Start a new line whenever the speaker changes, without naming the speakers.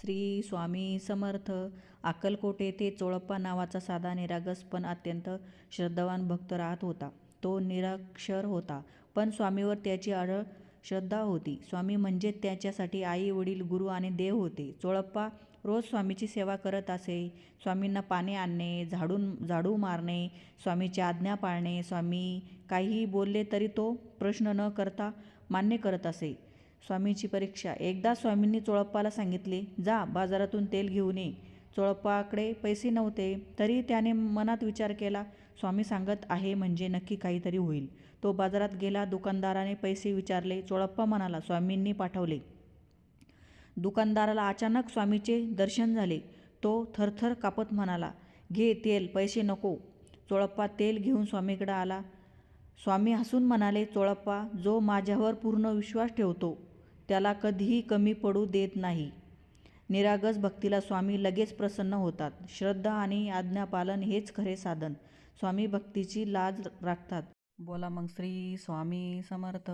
श्री स्वामी समर्थ अक्कलकोट येथे चोळप्पा नावाचा साधा निरागस पण अत्यंत श्रद्धावान भक्त राहत होता. तो निराक्षर होता, पण स्वामीवर त्याची अढळ श्रद्धा होती. स्वामी म्हणजे त्याच्यासाठी आई, वडील, गुरु आणि देव होते. चोळप्पा रोज स्वामीची सेवा करत असे. स्वामींना पाणी आणणे, झाडून झाडू मारणे, स्वामीची आज्ञा पाळणे. स्वामी काहीही बोलले तरी तो प्रश्न न करता मान्य करत असे. स्वामींची परीक्षा एकदा स्वामींनी चोळप्पाला सांगितले, जा बाजारातून तेल घेऊन ये. चोळप्पाकडे पैसे नव्हते, तरी त्याने मनात विचार केला, स्वामी सांगत आहे म्हणजे नक्की काहीतरी होईल. तो बाजारात गेला. दुकानदाराने पैसे विचारले. चोळप्पा म्हणाला, स्वामींनी पाठवले. दुकानदाराला अचानक स्वामीचे दर्शन झाले. तो थरथर कापत म्हणाला, घे तेल, पैसे नको. चोळप्पा तेल घेऊन स्वामीकडे आला. स्वामी हसून म्हणाले, चोळप्पा, जो माझ्यावर पूर्ण विश्वास ठेवतो, त्याला कधीही कमी पडू देत नाही. निरागस भक्तीला स्वामी लगेच प्रसन्न होतात. श्रद्धा आणि आज्ञापालन हेच खरे साधन. स्वामी भक्तीची लाज राखतात. बोला मग श्री स्वामी समर्थ